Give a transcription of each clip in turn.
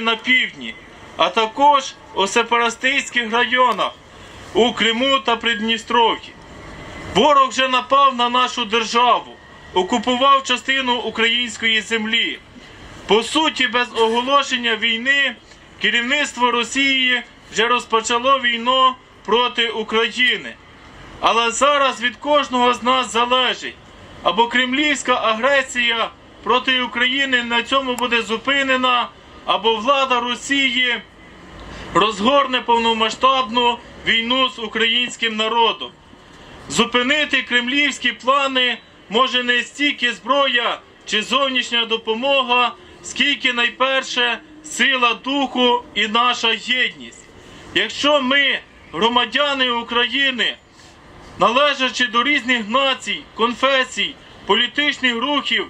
На півдні, а також у сепаратистських районах у Криму та Придністров'ї. Ворог вже напав на нашу державу, окупував частину української землі. По суті, без оголошення війни керівництво Росії вже розпочало війну проти України. Але зараз від кожного з нас залежить, або кремлівська агресія проти України на цьому буде зупинена, або влада Росії розгорне повномасштабну війну з українським народом. Зупинити кремлівські плани може не стільки зброя чи зовнішня допомога, скільки найперше сила духу і наша єдність. Якщо ми, громадяни України, належачи до різних націй, конфесій, політичних рухів,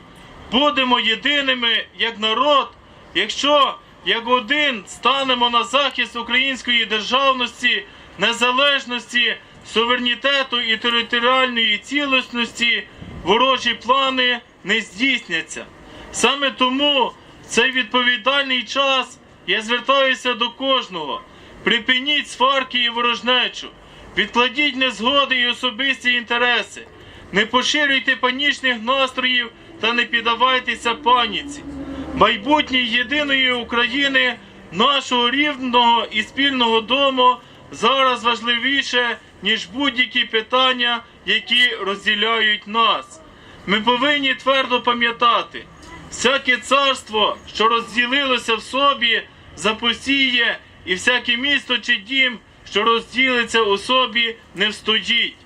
будемо єдиними як народ, якщо як один станемо на захист української державності, незалежності, суверенітету і територіальної цілісності, ворожі плани не здійсняться. Саме тому в цей відповідальний час я звертаюся до кожного. Припиніть сварки і ворожнечу, відкладіть незгоди і особисті інтереси, не поширюйте панічних настроїв та не піддавайтеся паніці. Майбутнє єдиної України, нашого рівного і спільного дому зараз важливіше, ніж будь-які питання, які розділяють нас. Ми повинні твердо пам'ятати, всяке царство, що розділилося в собі, запосіє, і всяке місто чи дім, що розділиться у собі, не встоїть.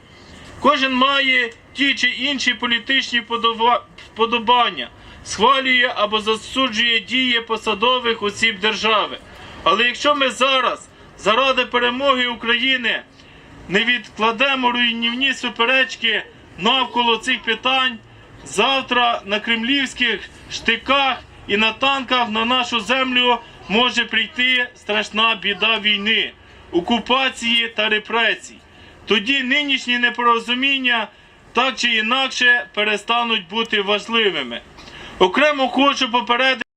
Кожен має ті чи інші політичні подова- вподобання, схвалює або засуджує дії посадових осіб держави. Але якщо ми зараз, заради перемоги України, не відкладемо руйнівні суперечки навколо цих питань, завтра на кремлівських штиках і на танках на нашу землю може прийти страшна біда війни, окупації та репресій. Тоді нинішні непорозуміння так чи інакше перестануть бути важливими. Окремо хочу попередити.